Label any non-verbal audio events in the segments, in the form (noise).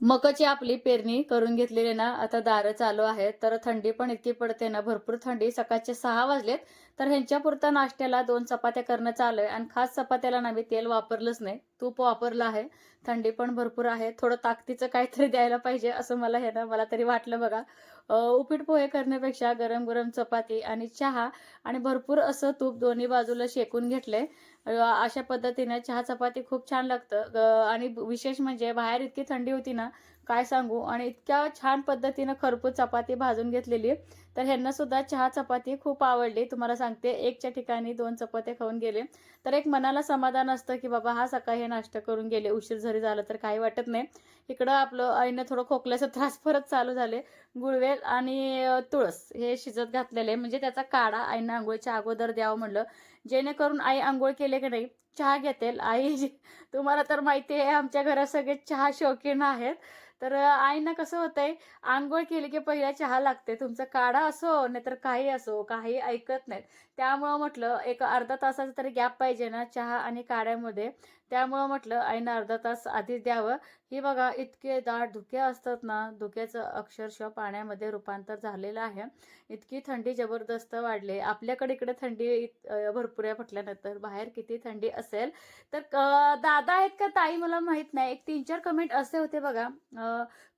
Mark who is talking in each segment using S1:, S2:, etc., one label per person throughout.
S1: मकाची आपली पेरणी करून घेतलेली ना आता दारं चालू आहेत तर थंडी पण इतकी पडते ना भरपूर थंडी सकाळचे सहा वाजलेत तर ह्यांच्या पुरता नाश्त्याला दोन चपात्या करणं चालू आहे आणि खास चपात्याला ना मी तेल वापरलंच नाही. तूप वापरलं आहे. थंडी पण भरपूर आहे. थोडं ताकदीचं काहीतरी द्यायला पाहिजे असं मला हे ना मला तरी वाटलं बघा. उपीट पोहे करण्यापेक्षा गरम गरम चपाती आणि चहा आणि भरपूर असं तूप दोन्ही बाजूला शेकून घेतलंय. अशा पद्धतीने चहा चपाती खूप छान लागतं. आणि विशेष म्हणजे बाहेर इतकी थंडी होती ना काय सांगू? आणि इतक्या छान पद्धतीनं खरपूस चपाती भाजून घेतलेली तर ह्यांना सुद्धा चहा चपाती खूप आवडली. तुम्हाला सांगते एकच्या ठिकाणी दोन चपात्या खाऊन गेले. तर एक मनाला समाधान असतं की बाबा हा सकाळी हे नाश्ता करून गेले. उशीर जरी झालं तर काही वाटत नाही. इकडं आपलं आईनं थोडं खोकल्याचा त्रास (laughs) परत चालू झाले. गुळवेल आणि तुळस हे शिजत घातलेले. म्हणजे त्याचा काढा आईनं आंघोळीच्या अगोदर द्यावं म्हणलं. जेणेकरून आई आंघोळ केले की नाही चहा घेतेल. आई (laughs) तुम्हाला तर माहिती आहे आमच्या घरात सगळे चहा शौकीन आहेत. तर आईना कसं होतंय आंघोळ केली की पहिला चहा लागते. तुमचा काढा असो नाहीतर काही असो काही ऐकत नाहीत. त्यामुळं म्हटलं एक अर्धा तासाचा तरी गॅप पाहिजे ना चहा आणि काड्यामध्ये. त्यामुळं म्हटलं आईनं अर्धा तास आधीच द्यावं. ही बघा इतके दाट धुके असतात ना धुक्याचं अक्षरशः पाण्यामध्ये रूपांतर झालेलं आहे. इतकी थंडी जबरदस्त वाढली. आपल्याकडे इकडे थंडी भरपूर आहे म्हटल्यानंतर. बाहेर किती थंडी असेल? तर दादा आहेत का ताई? मला माहीत नाही. एक तीन चार कमेंट असे होते बघा.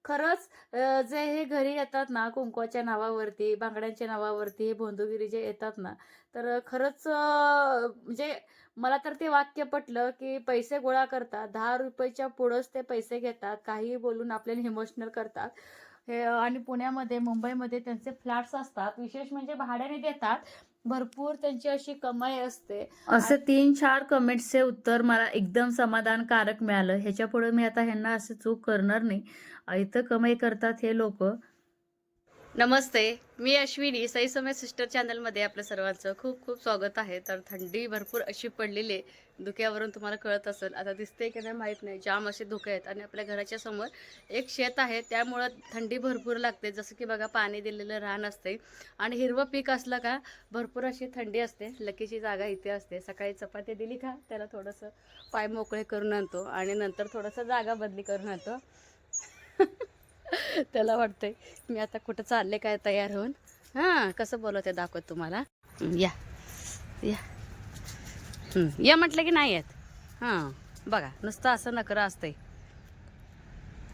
S1: खरंच जे हे घरी येतात ना कुंकवाच्या नावावरती बांगड्यांच्या नावावरती हे भोंदूगिरी जे येतात ना तर खरंच म्हणजे मला तर ते वाक्य पटलं की पैसे गोळा करतात दहा रुपयाच्या पुढंच ते पैसे घेतात काही बोलून आपल्याला इमोशनल करतात. हे आणि पुण्यामध्ये मुंबईमध्ये त्यांचे फ्लॅट्स असतात विशेष म्हणजे भाड्याने देतात भरपूर त्यांची अशी कमाई असते. असे तीन चार कमेंट्सचे उत्तर मला एकदम समाधानकारक मिळालं. ह्याच्या पुढे मी आता ह्यांना असं चूक करणार नाही. इथं कमाई करतात हे लोक. नमस्ते मी अश्विनी. सई समय सिस्टर चॅनलमध्ये आपल्या सर्वांचं खूप खूप स्वागत आहे. तर थंडी भरपूर अशी पडलेली आहे. धुक्यावरून तुम्हाला कळत असेल. आता दिसते की नाही माहीत नाही. जाम असे धुके आहेत आणि आपल्या घराच्या समोर एक शेत आहे. त्यामुळं थंडी भरपूर लागते. जसं की बघा पाणी दिलेलं रान असते आणि हिरवं पीक असलं का भरपूर अशी थंडी असते. लकीची जागा इथे असते. सकाळी चपाती दिली का त्याला थोडंसं पाय मोकळे करून आणतो. आणि नंतर थोडंसं जागा बदली करून आणतो. (laughs) त्याला वाटतंय मी आता कुठं चालले काय तयार होऊन. हां कसं बोलवते आहे दाखवत तुम्हाला. या या. या म्हटलं की नाही येत. हां बघा नुसतं असं नकरं असतंय.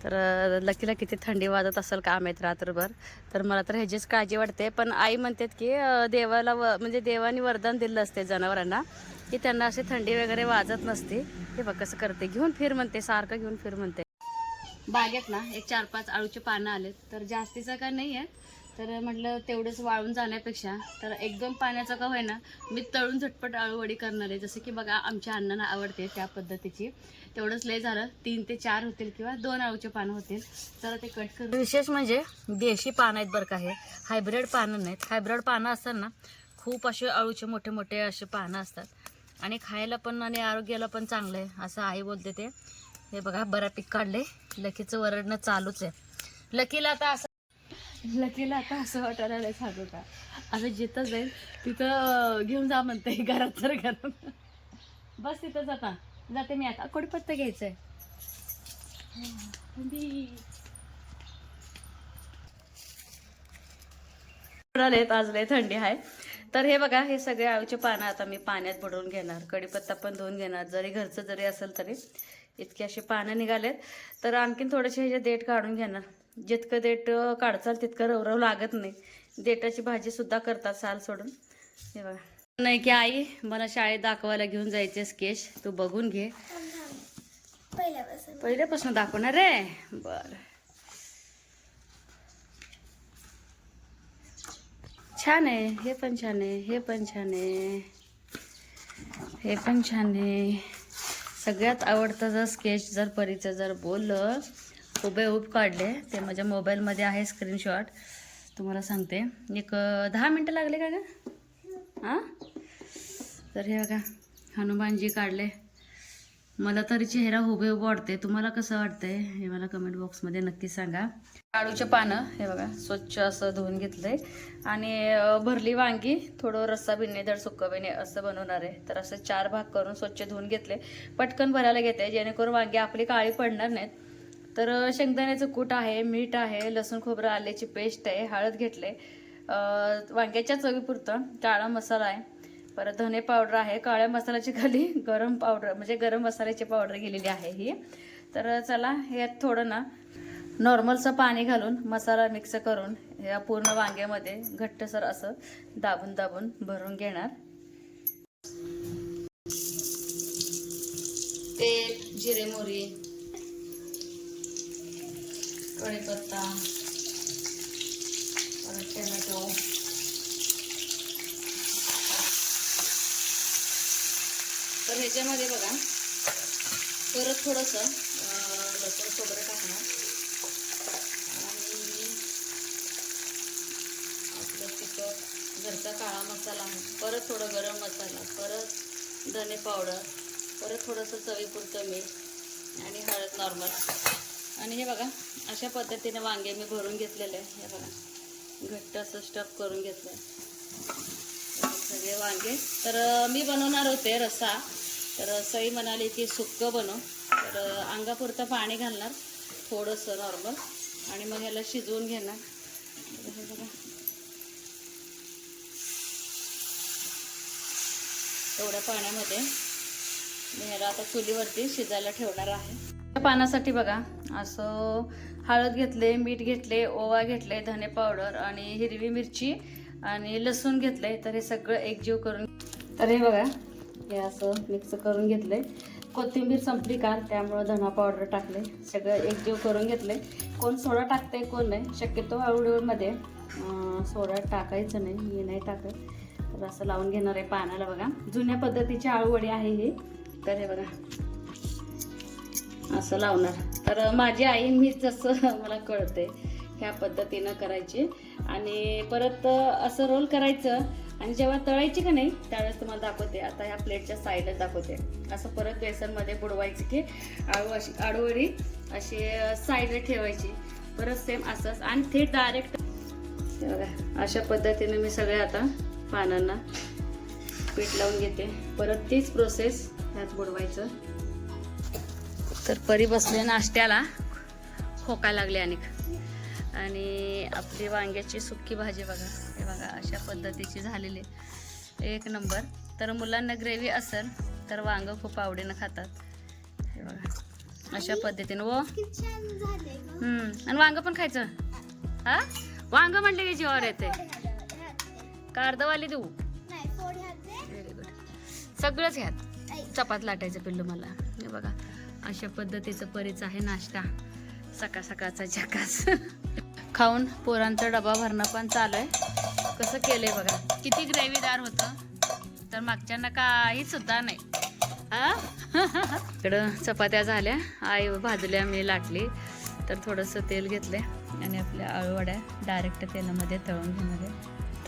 S1: तर लकीला किती थंडी वाजत असेल काम आहेत रात्रभर. तर मला तर ह्याचीच काळजी वाटते. पण आई म्हणतात की देवाला व म्हणजे देवाने वरदान दिलं असते जनावरांना की त्यांना अशी थंडी वगैरे वाजत नसते. हे बघ कसं करते. घेऊन फिर म्हणते सारखं घेऊन फिर म्हणते. बागेत ना एक चार पाच आळूचे पानं आलेत. तर जास्तीचं का नाही आहे तर म्हटलं तेवढंच वाळून जाण्यापेक्षा तर एक दोन पाण्याचं का होईना मी तळून झटपट आळूवडी करणार आहे. जसं की बघा आमच्या अण्णांना आवडते त्या पद्धतीची. तेवढंच लय झालं. तीन ते चार होतील किंवा दोन आळूचे पानं होतील. तर ते कट करू. विशेष म्हणजे देशी पानं आहेत बरं का हे. हायब्रिड पानं नाहीत. हायब्रिड पानं असतात ना खूप असे अळूचे मोठे मोठे असे पानं असतात. आणि खायला पण आणि आरोग्याला पण चांगलं आहे असं आई बोलते ते. हे बघा बऱ्यापैकी काढले लकीचं वरडणं चालूच आहे. लकीला आता असं लकीला आता असं वाटायला नाही सांगू का? असं जिथं जाईल तिथं घेऊन जा म्हणते घरात तर घरात बस तिथं जाता जाते मी आता. कडीपत्ता घ्यायचंय? थंडी. आलेत आज लय थंडी आहे. तर हे बघा हे सगळे आळूचे पानं आता मी पाण्यात बुडवून घेणार. कढीपत्ता पण धुवून घेणार. जरी घरचं जरी असेल तरी. इतके असे पानं निघालेत. तर आणखीन थोडेसे ह्याचे देठ काढून घेणार जितकं देठ काढचाल तितकं रवरव लागत नाही. देठाची भाजी सुद्धा करतात साल सोडून. हे बघा. नाही की आई मला शाळेत दाखवायला घेऊन जायचे स्केच. तू बघून घे.
S2: पहिल्यापासून
S1: दाखवणार रे? बर. छान आहे. हे पण छान आहे. हे पण छान आहे. हे पण छान आहे. सगळ्यात आवडतं जर स्केच जर परीचं जर बोललं हुबेहूब काढले ते माझ्या मोबाईलमध्ये आहे स्क्रीनशॉट तुम्हाला सांगते. एक दहा मिनटं लागले का गं? हां? तर हे बघा हनुमानजी काढले. मला तरी चेहरा हुबेहूब वाटते तुम्हाला कसं वाटतंय? हे मला कमेंट बॉक्समध्ये नक्की सांगा. आळूचे पानं हे बघा स्वच्छ असं धुवून घेतलंय. आणि भरली वांगी थोडं रस्सा बिन्ने दड सुक्का बिने असं बनवणार आहे तर असं चार भाग करून स्वच्छ धुवून घेतले. पटकन भरायला घेते जेणेकरून वांगी आपली काळी पडणार नाहीत. तर शेंगदाण्याचं कूट आहे मीठ आहे लसूण खोबरं आल्याची पेस्ट आहे हळद घेतले वांग्याच्या चवीपुरतं काळा मसाला आहे. परत धने पावडर आहे काळ्या मसाल्याची खाली गरम पावडर म्हणजे गरम मसाल्याची पावडर गेलेली आहे ही. तर चला यात थोडं ना नॉर्मलचं पाणी घालून मसाला मिक्स करून या पूर्ण वांग्यामध्ये घट्टसर असं दाबून दाबून भरून घेणार. तेल जिरे मोरी कढीपत्ता परत टोमॅटो. तर ह्याच्यामध्ये बघा परत थोडंसं लसूण खोबरं टाकणार. आणि आपलं तिखट घरचा काळा मसाला परत थोडं गरम मसाला परत धने पावडर परत थोडंसं चवीपुरतं मीठ आणि हळद नॉर्मल. आणि हे बघा अशा पद्धतीने वांगे मी भरून घेतलेले आहे हे बघा घट्ट असं स्टफ करून घेतलं सगळे वांगे. तर मी बनवणार होते रस्सा. तर सई म्हणाली की सुक्कं बनव तर अंगापुरतं पाणी घालणार थोडंसं नॉर्मल आणि मग ह्याला शिजवून घेणार. तेवढ्या एवढ्या पाण्यामध्ये मी ह्याला आता चुलीवरती शिजायला ठेवणार आहे. पानासाठी बघा असं हळद घेतले मीठ घेतले ओवा घेतले धने पावडर आणि हिरवी मिरची आणि लसूण घेतले. तर हे सगळं एकजीव करून तर हे बघा हे असं मिक्स करून घेतले कोथिंबीर संपली काल त्यामुळं धना पावडर टाकले सगळं एकजीव करून घेतले कोण सोडा टाकतंय कोण नाही. शक्यतो आवडीमध्ये सोडा टाकायचं नाही मी नाही टाकत. तर असं लावून घेणार आहे पानाला बघा. जुन्या पद्धतीची आळूवडी आहे ही. तर हे बघा. असं लावणार. तर माझी आई मी जसं मला कळते ह्या पद्धतीनं करायची. आणि परत असं रोल करायचं. आणि जेव्हा तळायची का नाही त्यावेळेस तुम्हाला दाखवते. आता ह्या प्लेटच्या साईडला दाखवते. असं परत बेसनमध्ये बुडवायची की आळू अशी आळूवडी अशी साईडला ठेवायची. परत सेम असंच. आणि थेट डायरेक्ट बघा अशा पद्धतीने मी सगळ्या आता पानांना पीठ लावून घेते. परत तीच प्रोसेस ह्यात बुडवायचं. तर परी बसले नाश्त्याला. खोका लागले आणि आणि आपली वांग्याची सुक्की भाजी बघा. बघा अशा पद्धतीची झालेली आहे. एक नंबर. तर मुलांना ग्रेव्ही असेल तर वांग खूप आवडीनं खातात. हे बघा. अशा पद्धतीनं. व? हम्म. आणि वांग पण खायचं? हा? वांग म्हटले की जीवावर येते कार्दवाली देऊ? व्हेरी गुड सगळंच घ्यात. चपात लाटायचं पिल्लू मला. हे बघा. अशा पद्धतीचं परीच आहे नाश्ता. सकाळ सकाळचा झकास (laughs) खाऊन पोरांचा डबा भरणं पण चालू आहे. कसं केलंय बघा. किती ग्रेव्हीदार होतं. तर मागच्यांना काही सुद्धा नाही. हा? इकडं चपात्या झाल्या. आई भाजल्या मी लाटली. तर थोडंसं तेल घेतले आणि आपल्या आळूवड्या डायरेक्ट तेलामध्ये तळून घेणार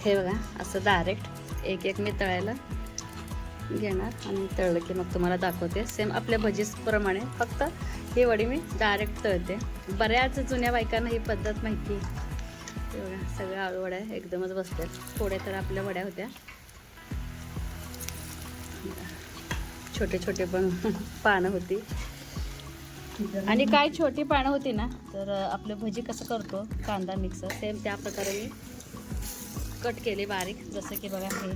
S1: हे बघा असं डायरेक्ट एक एक मी तळायला घेणार आणि तळलं की मग तुम्हाला दाखवते. सेम आपल्या भजीप्रमाणे फक्त ही वडी मी डायरेक्ट तळते. बऱ्याच जुन्या बायकांना ही पद्धत माहिती आहे. सगळ्या आळू वड्या एकदमच बसतात थोड्या तर आपल्या वड्या होत्या. छोटे छोटे पण (laughs) पानं होती. आणि काय छोटी पानं होती ना तर आपलं भजी कसं करतो कांदा मिक्स सेम त्या प्रकारे मी कट केले बारीक. जसं की बघा हे.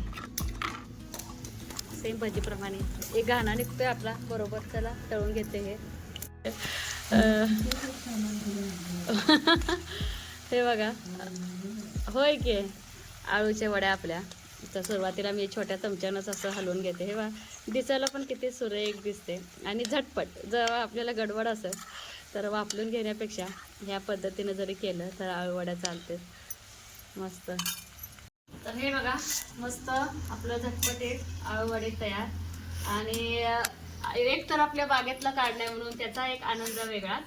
S1: सेम भजीप्रमाणे. एक गाणं निघतोय आपला बरोबर. त्याला तळून घेते हे. (laughs) हे बघा. होय की आळूच्या वड्या आपल्या. तर सुरुवातीला मी छोट्या चमच्यानंच असं हलवून घेते. हे बघा दिसायला पण किती सुरेख दिसते. आणि झटपट जर आपल्याला गडबड असेल तर वापरून घेण्यापेक्षा ह्या पद्धतीनं जरी केलं तर आळूवड्या चालते मस्त. तर हे बघा मस्त आपलं झटपटीत आळूवडे तयार. आणि एक तर आपल्या बागेतला काढलाय म्हणून त्याचा एक आनंद वेगळाच.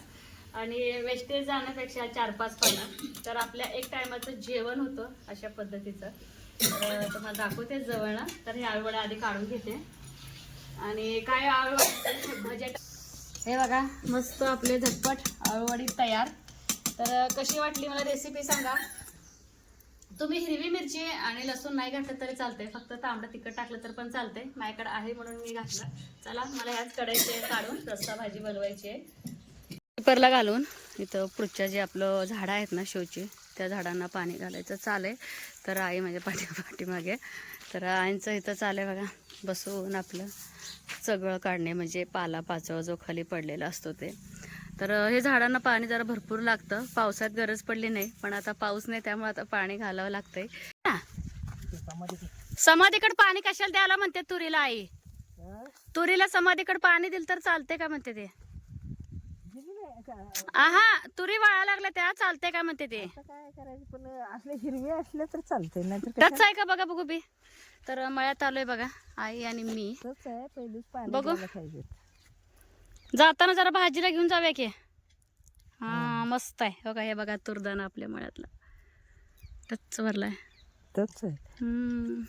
S1: आणि वेस्टेज जाण्यापेक्षा चार पाच पानं. तर आपल्या एक टायमाचं जेवण होतं अशा पद्धतीचं. तर तुम्हाला दाखवते जवळनं. तर हे आळूवड्या आधी काढून घेते. आणि काय आळूवडी? बजेट हे बघा मस्त आपले झटपट आळूवडी तयार. तर कशी वाटली मला रेसिपी सांगा? तुम्ही हिरवी मिरची आणि लसूण नाही घातलं तरी चालते फक्त तांबडं तिखट टाकलं तर पण चालते माझ्याकडे आहे म्हणून मी घातलं. चला मला ह्याच कढईचे काढून रस्सा भाजी बनवायची आहे. पेपरला घालून इथं पुढच्या जे आपलं झाडं आहेत ना शोची त्या झाडांना पाणी घालायचं. चालू आहे तर आई माझ्या पाठी पाठीमागे. तर आईंचं इथं चालू आहे बघा. बसून आपलं सगळं काढणे म्हणजे पालापाचळ जो खाली पडलेला असतो ते. तर हे झाडांना पाणी जरा भरपूर लागतं. पावसात गरज पडली नाही पण आता पाऊस नाही त्यामुळे आता पाणी घालावं लागतंय. समाधीकडे पाणी कशाला द्यायला म्हणते तुरीला आई? तुरीला समाधीकडे पाणी दिलं तर चालते का म्हणते ते? आहा तुरी वाळा लागल्या त्या चालते का म्हणते ते?
S2: काय करायचं? पण असले हिरवे असले तर चालते नाहीतर
S1: टच आहे का बघा बघू बी? तर मळ्यात आलोय बघा आई आणि मी.
S2: कसंच आहे पहिलीच पाणी
S1: बघू.
S2: द्यायला पाहिजे
S1: जाताना जरा भाजीला घेऊन जाऊया की. हा मस्त आहे. बघा हे बघा तुरदाना आपल्या मळ्यातला. टच भरलाय.
S2: आहे.
S1: हम्म.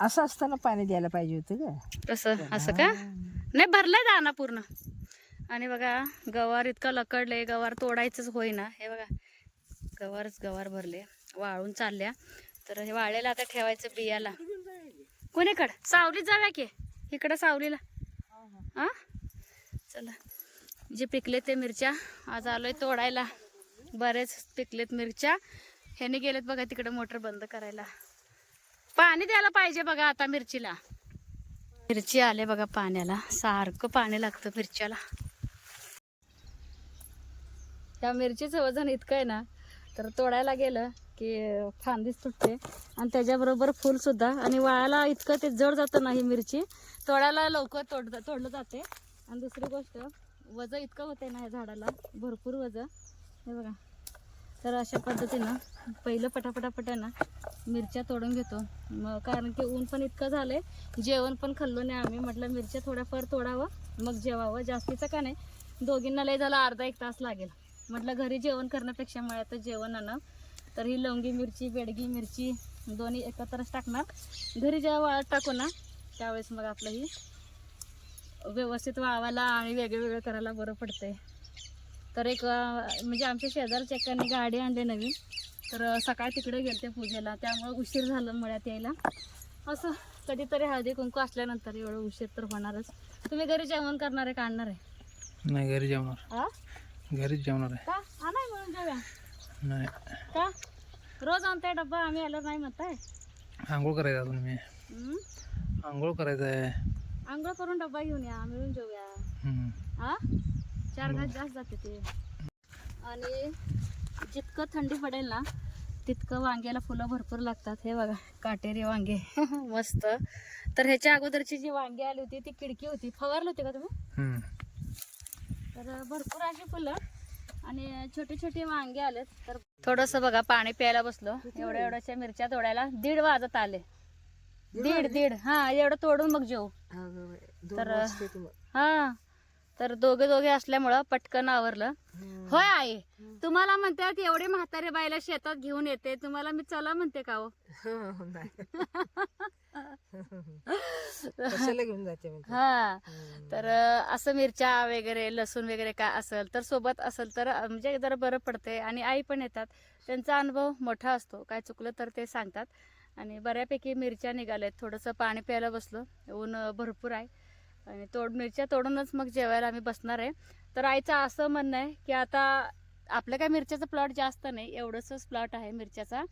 S2: असं असताना पाणी द्यायला पाहिजे होतं का?
S1: कसं असं का? नाही भरलाय दाना पूर्ण. आणि बघा गवार इतकं लकडले गवार तोडायचंच होईना. हे बघा गवारच गवार भरले वाळून चालल्या. तर हे वाळलेलं आता ठेवायचं बियाला. कोणीकड सावलीत जाव्या की? इकडं सावलीला. हा चला जे पिकले ते मिरच्या. आज आलोय तोडायला. बरेच पिकलेत मिरच्या. ह्याने गेलेत बघा तिकडे मोटर बंद करायला. पाणी द्यायला पाहिजे बघा आता मिरचीला. मिरची आले बघा पाण्याला. सारखं पाणी लागतं मिरच्याला. त्या मिरचीचं वजन इतकं आहे ना तर तोडायला गेलं की फांदीच तुटते. आणि त्याच्याबरोबर फुलसुद्धा आणि वाळायला इतकं ते जड जातं ना ही मिरची तोडायला लवकर तोड तोडलं जाते. आणि दुसरी गोष्ट वजन इतकं होते ना या झाडाला भरपूर वजन हे बघा. तर अशा पद्धतीनं पहिलं पटापटापटा ना मिरच्या तोडून घेतो. मग कारण की ऊन पण इतकं झालंय जेवण पण खाल्लो नाही आम्ही. म्हटलं मिरच्या थोड्याफार तोडावं मग जेवावं. जास्तीचं का नाही दोघींना लय झालं अर्धा एक तास लागेल. म्हटलं घरी जेवण करण्यापेक्षा मळ्यात जेवण आणा. तर ही लवंगी मिरची बेडगी मिरची दोन्ही एकत्रच टाकणार. घरी जेव्हा वाळत टाकू ना त्यावेळेस मग आपलं ही व्यवस्थित वाळवायला आणि वेगळं करायला बरं पडतंय. तर एक म्हणजे आमच्या शेजारच्या एकाने गाडी आणली नवीन. तर सकाळी तिकडे गेलते पूजेला. त्यामुळे उशीर झालं मळ्यात यायला. असं कधीतरी हळदी कुंकू असल्यानंतर एवढं उशीर तर होणारच. तुम्ही घरी जेवण करणार आहे का आणणार आहे?
S3: नाही घरी जेवणार.
S1: हा
S3: घरीच जेवणार आहे.
S1: का? आणाय म्हणून जाऊया
S3: नाही.
S1: का? रोज आणताय डब्बा आम्ही आलं नाही म्हणताय?
S3: आंघोळ करायचं अजून मी.
S1: हम्म?
S3: आंघोळ करायचं आहे.
S1: आंघोळ करून डब्बा घेऊन या मिळून जेऊया.
S3: हम्म.
S1: हा? चार घास जास्त जाते ते. आणि जितकं थंडी पडेल ना तितकं वांग्याला फुलं भरपूर लागतात. हे बघा काटेरी वांगे. (laughs) मस्त. तर ह्याच्या अगोदरची जी वांगी आली होती ती किडकी होती. फवारली होती का तुम्ही?
S3: हम्म.
S1: तर भरपूर अशी फुलं आणि छोटे छोटे वांगे आलेत. तर थोडस बघा पाणी प्यायला बसलो. एवढ्या एवढ्याच्या मिरच्या तोडायला दीड वाजत आले. दीड दीड हा एवढं तोडून मग जेऊ तर-. हा. तर दोघे दोघे असल्यामुळं पटकन आवरलं. होय आई तुम्हाला म्हणतात एवढे म्हातारे बायला शेतात घेऊन येते तुम्हाला मी चला म्हणते का हो?
S2: हो. कशाला घेऊन जाते म्हणजे?
S1: हा. तर असं मिरच्या वगैरे लसूण वगैरे काय असेल तर सोबत असेल तर म्हणजे जरा बरं पडते आणि आई पण येतात. त्यांचा अनुभव मोठा असतो. काय चुकलं तर ते सांगतात. आणि बऱ्यापैकी मिरच्या निघाल्यात. थोडंसं पाणी प्यायला बसलो. ऊन भरपूर आहे. आणि तोड मिरच्या तोडूनच मग जेवायला आम्ही बसणार आहे तर आईचं असं म्हणणं आहे की आता आपलं काय मिरच्याचं प्लॉट जास्त नाही एवढंच प्लॉट आहे मिरच्याचा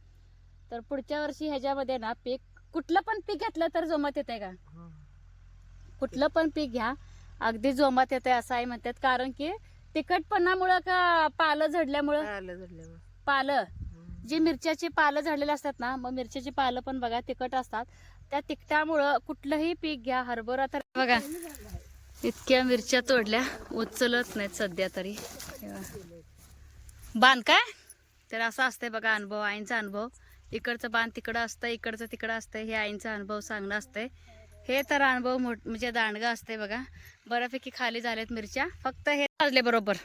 S1: तर पुढच्या वर्षी ह्याच्यामध्ये ना पीक कुठलं पण पीक घेतलं तर जमत येते का
S2: हा.
S1: कुठलं पण पीक घ्या अगदी जोमात येते असं आई म्हणतात कारण की तिखटपणामुळं का पालं झडल्यामुळं. पालं. जी मिरच्याची पालं झालेली असतात ना मग मिरच्याची पालं पण बघा तिखट असतात त्या तिखटामुळं कुठलंही पीक घ्या हरभरा तर बघा इतक्या मिरच्या तोडल्या उचलत नाहीत सध्या तरी. बांध काय? तर असं असतंय बघा अनुभव आईंचा अनुभव. इकडचं बांध तिकडं असतं इकडचं तिकडं असतं हे आईंचा अनुभव सांगणं असतंय. हे तर अनुभव मोठ म्हणजे दांडगा असते बघा. बऱ्यापैकी खाली झालेत मिरच्या. फक्त हे वाजले बरोबर.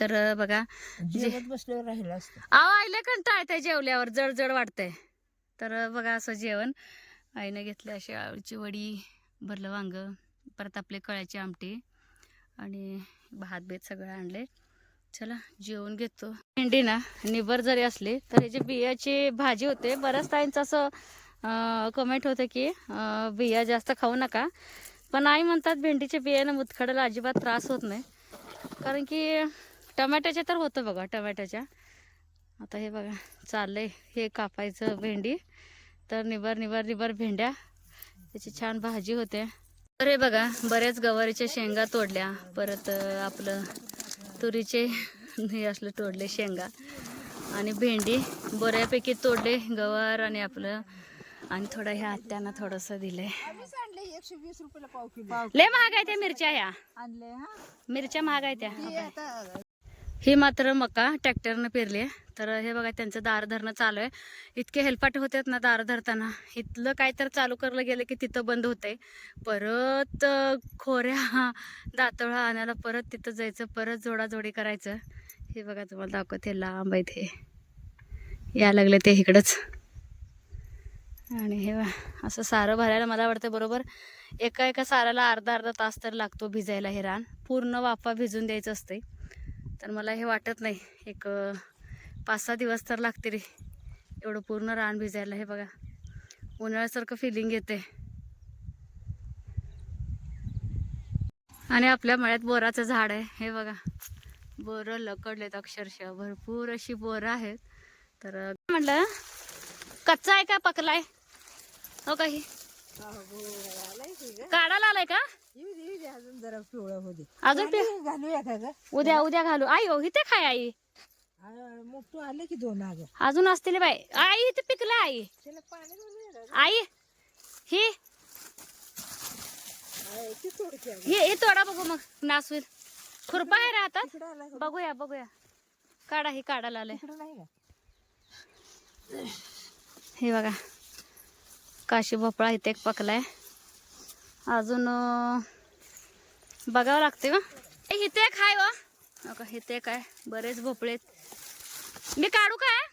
S1: तर बघा
S2: बसल्यावर राहिलं असतं.
S1: आव आईला कंटाळ येते जेवल्यावर. जड जड वाटतंय. तर बघा असं जेवण. आईने घेतले अशी आळूची वडी भरलं वांग परत आपले कळ्याची आमटी आणि भात बेत सगळं आणले. चला जेवण घेतो. भेंडी ना निबर जरी असली तर जे बियाची भाजी होते बऱ्याच ताईंचं असं कमेंट होतं की बिया जास्त खाऊ नका. पण आई म्हणतात भेंडीच्या बियानं मुतखडाला अजिबात त्रास होत नाही. कारण की टमॅटोच्या तर होतं बघा टमॅटोच्या. आता हे बघा चाललंय हे कापायचं भेंडी. तर निबर निबर निबर भेंड्या. त्याची छान भाजी होते. तर हे बघा बरेच गवारीच्या शेंगा तोडल्या. परत आपलं तुरीचे हे असलं तोडले शेंगा. आणि भेंडी बऱ्यापैकी तोडले गवार आणि आपलं आणि थोडं ह्या आत्यानं थोडंसं
S2: किलो.
S1: लय महाग आहे त्या मिरच्या ह्या. मिरच्या महाग आहे त्या
S2: हे
S1: ही मात्र मका ट्रॅक्टरनं पेरली आहे तर हे बघा त्यांचं दार धरणं चालू आहे इतके हेलपाटे होतात ना दार धरताना. इथलं काय तर चालू करलं गेलं की तिथं बंद होतंय. परत खोऱ्या दातोळा आणायला परत तिथं जायचं परत जोडाजोडी करायचं. हे बघा तुम्हाला दाखवते लांब आहे ते या लागले ते इकडंच. आणि हे असं सारं भरायला मला वाटतं बरोबर? एका एका साराला अर्धा अर्धा तास तर लागतो भिजायला हे रान. पूर्ण वाफा भिजून द्यायचं असते तर मला हे वाटत नाही. एक पाच सहा दिवस तर लागते रे एवढं पूर्ण रान भिजायला. हे बघा उन्हाळ्यासारखं फिलिंग येते. आणि आपल्या मळ्यात बोराचं झाड आहे. हे बघा बोरं लकडलेत अक्षरशः. भरपूर अशी बोरं आहेत. तर म्हटलं कच्चा आहे का? पकलाय? हो काही? काढायला आलाय का
S2: येऊ दे येऊ दे अजून जरा पिवळा हो दे.
S1: अजून पे
S2: घालूया का ग.
S1: उद्या उद्या घालू. आई हो इथे खाय आई.
S2: मोठू आले की दोन
S1: अजून असतील बाई. आई इथे पिकलं आई.
S2: त्याला पाणी घालूया का
S1: आई ही?
S2: ते.
S1: हे हे तोडा बघू मग नास होईल खुरपा आहे रे हातात
S2: इकडं आला का?
S1: बघूया बघूया. काढा ही काढायला आलंय.
S2: इकडं नाही का
S1: हे बघा. काशी भोपळा इथे एक पकलाय. अजून बघावं लागते का? व. नका इथे एक आहे. बरेच भोपळे. मी काढू काय?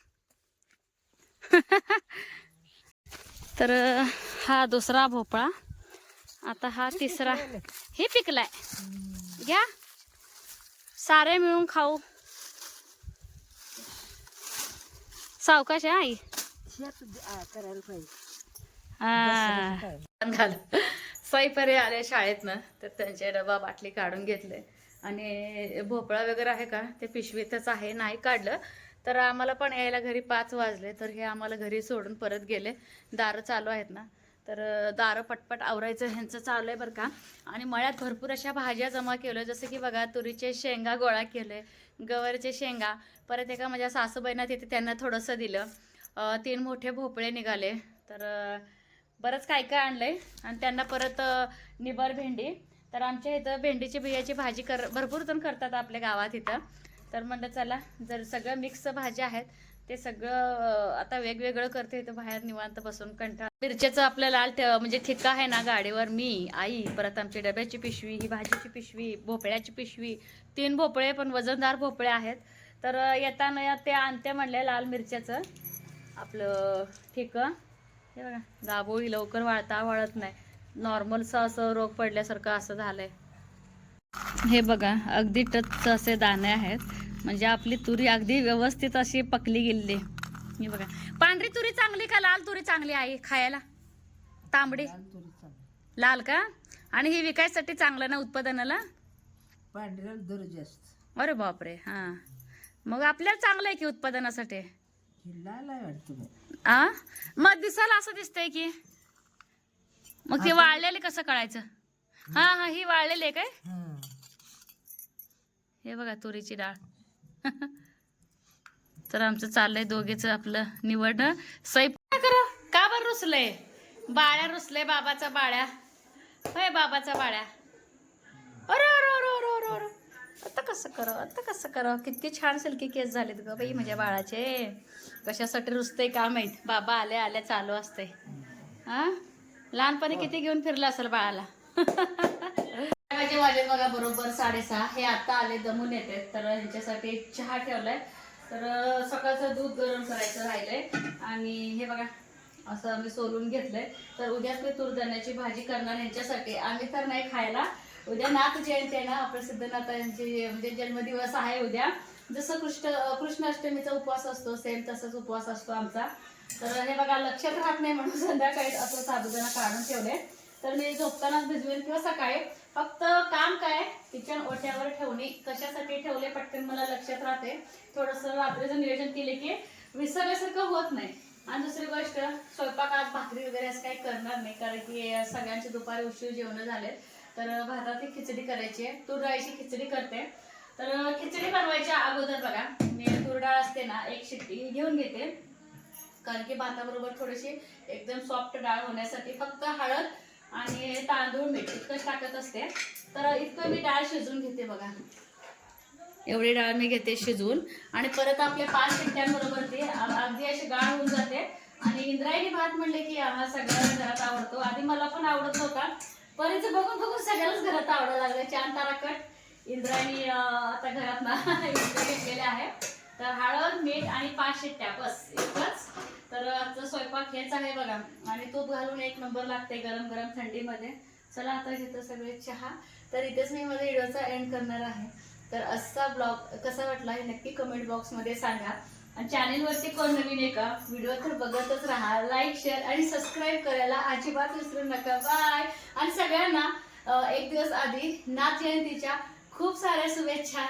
S1: (laughs) तर हा दुसरा भोपळा. आता हा तिसरा. हे पिकलाय. घ्या. सारे मिळून खाऊ. सावकाश आहे आई.
S2: करायला पाहिजे.
S1: हा. घाल सईपरे आले शाळेतनं तर त्यांचे डबा बाटली काढून घेतले. आणि भोपळा वगैरे आहे का? ते पिशवीतच आहे नाही काढलं. तर आम्हाला पण यायला घरी पाच वाजले तर हे आम्हाला घरी सोडून परत गेले. दारं चालू आहेत ना. तर दारं पटपट आवरायचं ह्यांचं चालू आहे बरं का. आणि मळ्यात भरपूर अशा भाज्या जमा केल्या जसं की बघा तुरीचे शेंगा गोळा केले गवारीचे शेंगा. परत एका माझ्या सासूबाईंना तिथे त्यांना थोडंसं दिलं. तीन मोठे भोपळे निघाले. तर बरंच काय काय आणलंय. आणि त्यांना परत निबर भेंडी. तर आमच्या इथं भेंडीची बियाची भाजी कर भरपूर जण करतात आपल्या गावात इथं. तर म्हणलं चला जर सगळं मिक्स भाज्या आहेत ते सगळं आता वेगवेगळं करते इथं बाहेर निवांत बसून कंटाळ. मिरच्याचं आपलं लाल ठेव म्हणजे ठिका आहे ना गाडीवर मी आई परत आमची डब्याची पिशवी ही भाजीची पिशवी भोपळ्याची पिशवी तीन भोपळे पण वजनदार भोपळे आहेत. तर येताना ते आणते म्हणले लाल मिरच्याचं आपलं ठिकं. हे बघा दाबोळी लवकर वाळता वाळत नाही. नॉर्मलचं असं रोग पडल्यासारखं असं झालंय. हे बघा अगदी टच असे दाणे आहेत. म्हणजे आपली तुरी अगदी व्यवस्थित अशी पकली गेलेली हे बघा. पांढरी तुरी चांगली का लाल तुरी चांगली आहे खायला? तांबडी?
S2: लाल
S1: का? आणि ही विकायसाठी चांगलं ना उत्पादनाला?
S2: पांढऱ्याला दर जास्त.
S1: अरे बापरे हां. मग आपल्याला चांगलं आहे की उत्पादनासाठी?
S2: लाल आहे वाटतं मग.
S1: आ? मग दिसायला असं दिसतंय की. मग ते वाळलेले कसं कळायचं? हा हा ही वाळलेली आहे काय?
S2: हं.
S1: बघा तुरीची डाळ. (laughs) तर आमचं चाललंय दोघेच आपलं निवडणं. सैप काय करा. का बरं रुसलंय? बाळ्या रुसले बाबाचा बाळ्या. होय बाबाचा बाळ्या. अरे अरे आता कसं करावं आता कसं करावं किती छान सिल्की केस झालेत ग बाई माझ्या बाळाचे. कशासाठी रुसते का माहीत? बाबा आल्या आल्या चालू असते हा? लहानपणी किती घेऊन फिरलं असेल बाळाला? माझे वाजले बघा बरोबर साडेसहा. हे आता आले दमून येते तर ह्यांच्यासाठी चहा ठेवलाय. तर सकाळचं दूध गरम करायचं राहिलंय. आणि हे बघा असं आम्ही सोलून घेतलंय. तर उद्याच मी तूरदाण्याची भाजी करणार ह्यांच्यासाठी आम्ही तर नाही खायला. उद्या नाथ जयंती आहे ना प्रसिद्ध सिद्धनाथांची म्हणजे जन्मदिवस आहे उद्या. जसं कृष्ण कृष्णाष्टमीचा उपवास असतो सेम तसाच उपवास असतो आमचा. तर हे बघा लक्षात राहत नाही म्हणून संध्याकाळी असं साबुदाणा काढून ठेवले. तर मी झोपतानाच भिजवेन किंवा सकाळी फक्त काम काय? किचन ओट्यावर ठेवणे. कशासाठी ठेवले पटकन मला लक्षात राहते. थोडस रात्रीचं नियोजन केले की विसरल्यासारखं होत नाही. आणि दुसरी गोष्ट स्वयंपाक आज भाकरी वगैरे असं काही करणार नाही कारण की सगळ्यांचे दुपारी उशीर जेवण झाले तर भाताची खिचडी करायची आहे. तूर डाळीची खिचडी करते. तर खिचडी बनवायच्या अगोदर बघा मी तूर डाळ असते ना एक शिट्टी घेऊन घेते. कारण की भाताबरोबर थोडीशी एकदम सॉफ्ट डाळ होण्यासाठी फक्त हळद आणि तांदूळ मीठ इतकंच टाकत असते. तर इतकं मी डाळ शिजवून घेते बघा. एवढी डाळ मी घेते शिजवून. आणि परत आपल्या पाच शिट्ट्यांबरोबर ती अगदी अशी गाळ होऊन जाते. आणि इंद्रायणी भात म्हणले की हा सगळ्यांना घरात आवडतो. आधी मला पण आवडत नव्हता. पण इथं बघून बघून सगळ्यालाच घरात आवडायला लागलं. चार ताराकट इंद्रायणी आता घरात ना (laughs) घेतलेले आहे तर हळद मीठ आणि पाच शिट्ट्या बस एकच. तर आजचा स्वयंपाक हेच आहे बघा. आणि तूप घालून एक नंबर लागते गरम गरम थंडीमध्ये. चला आता घेतो सगळे चहा. तर इथेच मी माझ्या व्हिडिओचा एंड करणार आहे. तर असा ब्लॉग कसा वाटला हे नक्की कमेंट बॉक्समध्ये सांगा. आणि चॅनेलवरती कोण नवीन आहे का? व्हिडिओ तर बघतच राहा. लाईक शेअर आणि सबस्क्राईब करायला अजिबात विसरू नका. बाय आणि सगळ्यांना एक दिवस आधी नाथ जयंतीच्या खूप साऱ्या शुभेच्छा.